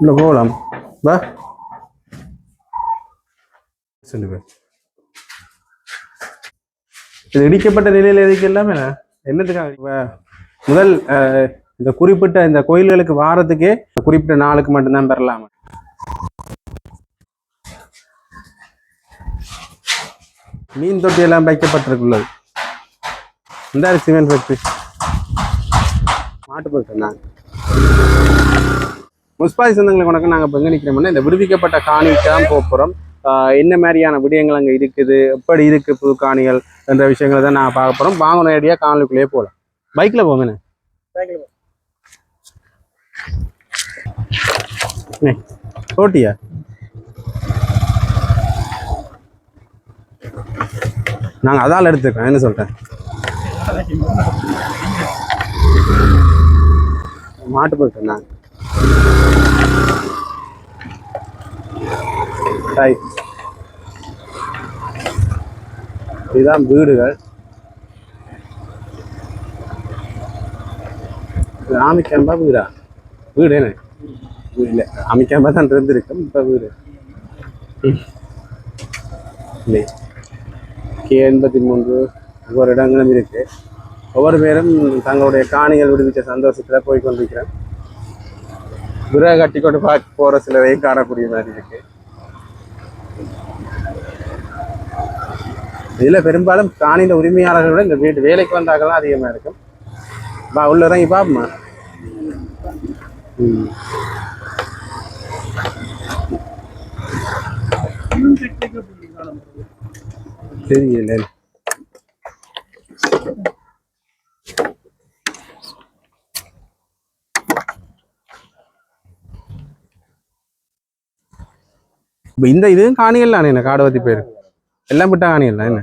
உள்ள போகலாம். வா. இது இடிக்கப்பட்ட நிலையில் இருக்கு எல்லாமே என்னத்துக்காக முதல் இந்த குறிப்பிட்ட இந்த கோயில்களுக்கு வாரத்துக்கே குறிப்பிட்ட நாளுக்கு மட்டும்தான் பெறலாம். மீன் தொட்டி எல்லாம் வைக்கப்பட்டிருக்குள்ளது. இந்த சிமெண்ட் ஃபேக்டரி மாட்டு போயிட்டு நாங்கள் முஸ்பாதி சொந்தங்களுக்கு வணக்கம். நாங்கள் இப்போ எங்கே நிற்கிறோம்னா இந்த விடுவிக்கப்பட்ட காணிக்கு தான் போக போகிறோம் என்ன மாதிரியான விடயங்கள் அங்கே இருக்குது? எப்படி இருக்குது புது காணிகள் என்ற விஷயங்களை தான் நான் பார்க்க போகிறோம் வாங்க நேரடியாக காணொலிக்குள்ளேயே போகலாம் பைக்கில் போங்கண்ணே ஓட்டியா நாங்கள் அதால் எடுத்துருக்கோம் என்ன சொல்கிறேன் மாட்டு போயிட்டோம் நாங்கள் டை இதுதான் வீடுகள். இது ஆமிக்காம்பா வீடா? வீடு என்ன? வீடு இல்லை. ஆமிக்காம்பா தான் இருந்திருக்கும் இப்போ வீடு. இல்லை. கே எண்பத்தி மூன்று ஒவ்வொரு இடங்களும் இருக்கு. ஒவ்வொரு பேரும் தங்களுடைய காணிகள் விடுவிச்ச சந்தோஷத்தில் போய் கொண்டிருக்கிறேன் விறகு கட்டி கொண்டு பார்க்க போகிற சிலரையும் காணக்கூடிய மாதிரி இருக்கு. இதில் பெரும்பாலும் காணின உரிமையாளர்களோட இந்த வீட்டு வேலைக்கு வந்தாக்கெல்லாம் அதிகமாக இருக்கும். வா உள்ள இறங்கி பாப்போமா? ம். தெரியல. இப்போ இந்த இதுவும் காணிகள் தானே என்ன காடுவத்தி பேர்? எல்லாம் விட்டா காணிகள் தான் என்ன?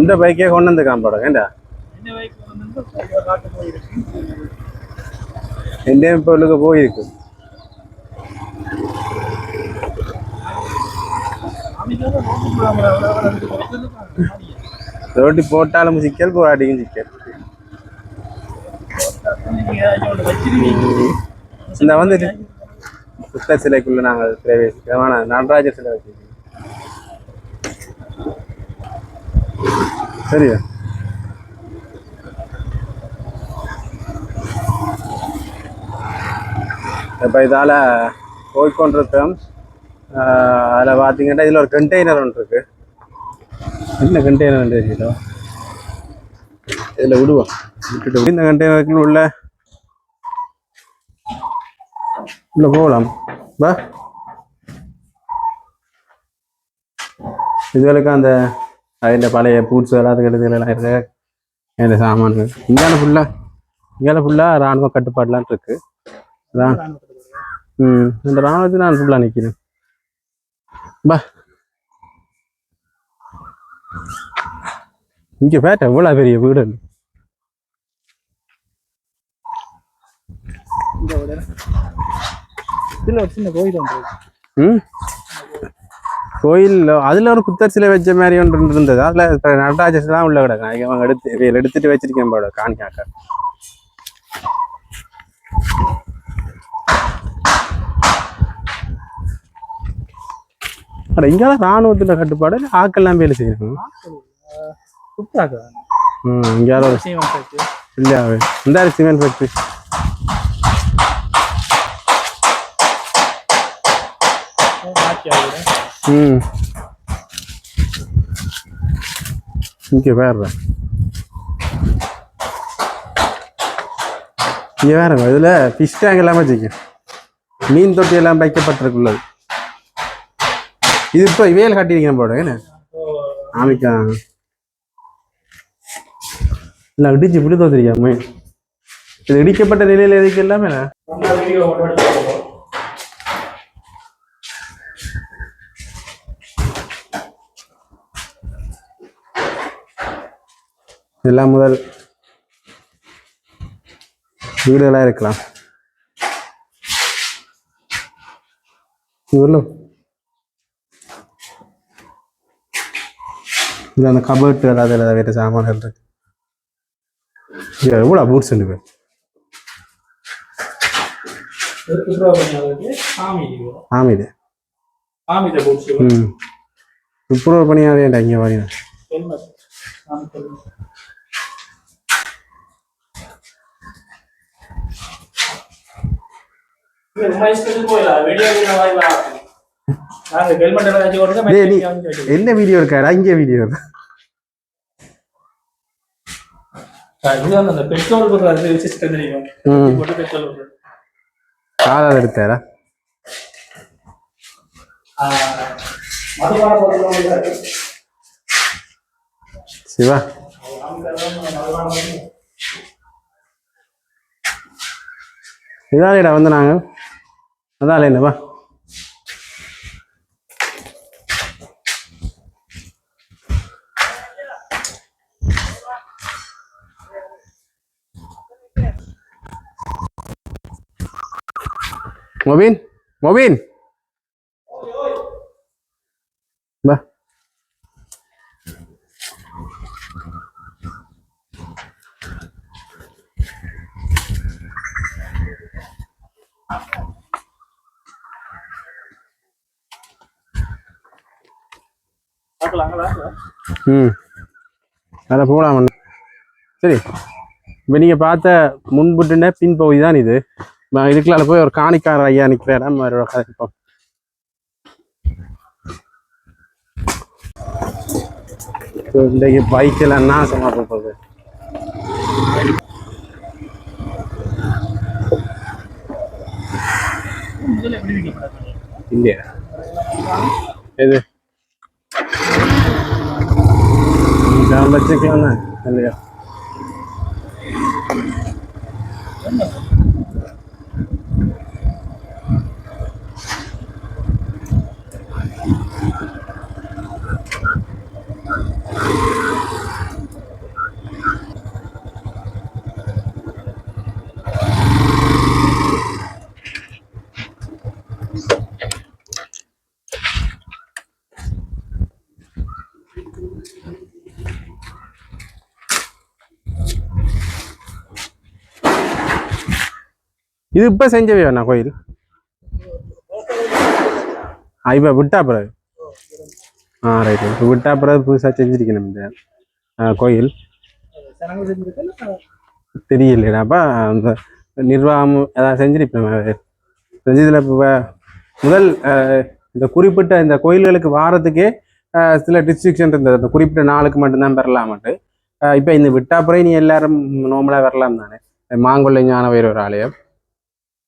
இந்த பைக்கே கொண்டு வந்து காம்போட ஏண்டா? எந்த பொருளுக்கு போயிருக்கு. ரோட்டி போட்டாலும் சிக்கல் போராட்டிக்கும் சிக்கல். இந்த வந்துட்டு புத்தர் சிலைக்குள்ள நாங்கள் பிரவேசிக்கிறோம். நடராஜர் சிலை வச்சிருக்கோம் சரியா? இப்போ இதால் போய்கொண்டிருக்கோம் அதில் பார்த்தீங்கன்னா இதில் ஒரு கண்டெய்னர் ஒன்று இருக்கு. என்ன கண்டெய்னர் தெரியல இதில் விடுவோம். விட்டுட்டு இந்த கண்டெய்னருக்குள்ள உள்ள உள்ள போகலாம். வா. இதுகளுக்கு அந்த அதில் பழைய பூட்ஸ் எல்லாத்துக்கு எடுத்துக்கலாம் இருக்க இந்த சாமான்கள் இங்கால ஃபுல்லாக இங்கால ஃபுல்லாக ராணுவ கட்டுப்பாடுலாம் இருக்கு ம் இந்த ராணுவத்தில் நான் ஃபுல்லாக நிற்கிறேன் பா இங்கே பேட்ட இவ்வளோ பெரிய வீடு சின்ன கோயில். ம் கோயில் அதில் ஒரு புத்தர் சிலை வச்ச மாதிரி ஒன்று இருந்தது. அதில் நடராஜர் தான் உள்ள கிடக்கும் அவங்க எடுத்து இவைகள் எடுத்துட்டு வச்சிருக்கேன் போட காணிக்காக்க அட இங்கே தான் ராணுவத்தில் கட்டுப்பாடு ஆக்கெல்லாம் வேலை செய்யணும் ம் இங்கே இல்லையா இந்த சிமெண்ட் ஃபேக்ட்ரி ஆகுது ம். இங்கே வேற. இங்கே வேறங்க இதில் ஃபிஷ் டேங்க் எல்லாமே வச்சுக்க மீன் தொட்டி எல்லாம் வைக்கப்பட்டிருக்குள்ளது. இது இப்போ இவையில் கட்டியிருக்கேன் போட என்ன? ஆமிக்கா. இல்லை இடிச்சு இப்படி தோத்துருக்காமே இது இடிக்கப்பட்ட நிலையில் இருக்கு எல்லாமே எல்லாம் முதல் வீடுகளாக இருக்கலாம். இவ்வளோ இது அந்த கபர்ட் அதில் வேறு சாமான்கள் இருக்கு. எவ்வளோ பூட்ஸ் சாமி போச்சு ம். துப்புரவு பணியாதேண்டா இங்கே வரீங்க என்ன வீடியோ இருக்காடா இங்கே வீடியோ இருக்கா காலால் எடுத்தாரா சிவா இதாலேடா வந்து நாங்கள் அதால என்னவா மொபின் மொபின் வா ம். அதில் போகலாம் சரி. இப்போ நீங்கள் பார்த்த முன்புட்டுன பின்பகுதி தான் இது. நான் இதுக்குள்ள போய் ஒரு காணிக்கார ஐயா நிற்கிற இடம் அவரோட கதைப்போம் இன்றைக்கு பைக்கில் என்ன போகுது இல்லையா எது? நான் வச்சுக்கலாம் இது இப்போ செஞ்சவே வேணா கோயில்? ஆ இப்போ விட்டா பிறகு. ஆ ரைட் இப்போ விட்டா பிறகு புதுசாக செஞ்சிருக்கணும் இந்த கோயில். தெரியலடாப்பா அந்த நிர்வாகம் ஏதாவது செஞ்சிருப்பேன். செஞ்சதில் இப்போ முதல் இந்த குறிப்பிட்ட இந்த கோயில்களுக்கு வாரத்துக்கே சில டிஸ்ட்ரிக்ஷன் இருந்தது. அந்த குறிப்பிட்ட நாளுக்கு மட்டும்தான் பெறலாமட்டு இப்போ இந்த விட்டாப்புறை நீ எல்லாரும் நார்மலாக வரலாம் தானே? மாங்கொல்லை ஞான ஒரு ஆலயம்.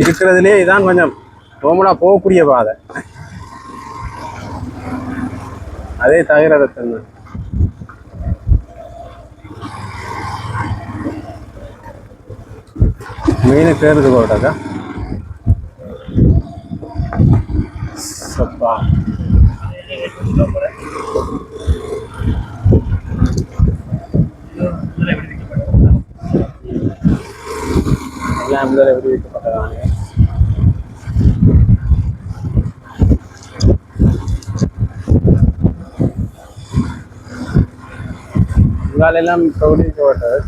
இருக்கிறதுலே இதான் கொஞ்சம் ரோமலா போகக்கூடிய பாதை. அதே தவிர ரத்தம் மீன் தேர்ந்து போட்டாக்கா எல்லாம் முதல்ல எப்படி வைக்கப்பட்டதாங்க இவாளெல்லாம் இப்படி வைக்கப்பட்டது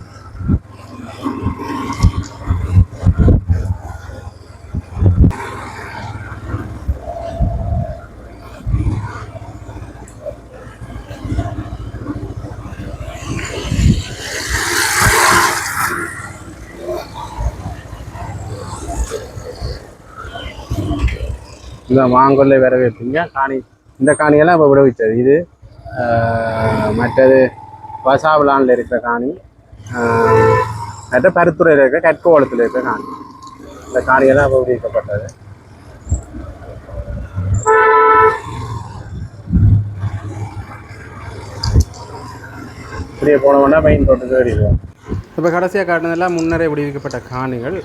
இந்த மாங்கொல்லை வரவேற்பீங்க காணி இந்த காணியெல்லாம் இப்போ விடுவிச்சது இது மற்றது வசாவிலானில் இருக்கிற காணி மற்ற பருத்துறையில் இருக்கிற கற்கோளத்தில் இருக்கிற காணி. இந்த காணியெல்லாம் இப்போ விடுவிக்கப்பட்டது இப்படியே போனோம்னா மெயின் ரோட்டுக்கு ஏறிடுவோம். இப்போ கடைசியாக காட்டினதெல்லாம் முன்னரே விடுவிக்கப்பட்ட காணிகள்.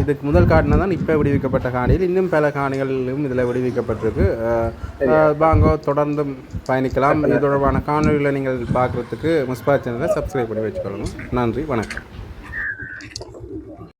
இதுக்கு முதல் காட்டினது தான் இப்போ விடுவிக்கப்பட்ட காணிகள். இன்னும் பல காணிகளும் இதில் விடுவிக்கப்பட்டிருக்கு. ஆஹ் ஆஹ் வாங்க தொடர்ந்து பயணிக்கலாம். இது தொடர்பான காணொலிகளை நீங்கள் பார்க்குறதுக்கு முஸ்பா சேனலை சப்ஸ்கிரைப் பண்ணி வச்சுக்கொள்ளணும் நன்றி வணக்கம்.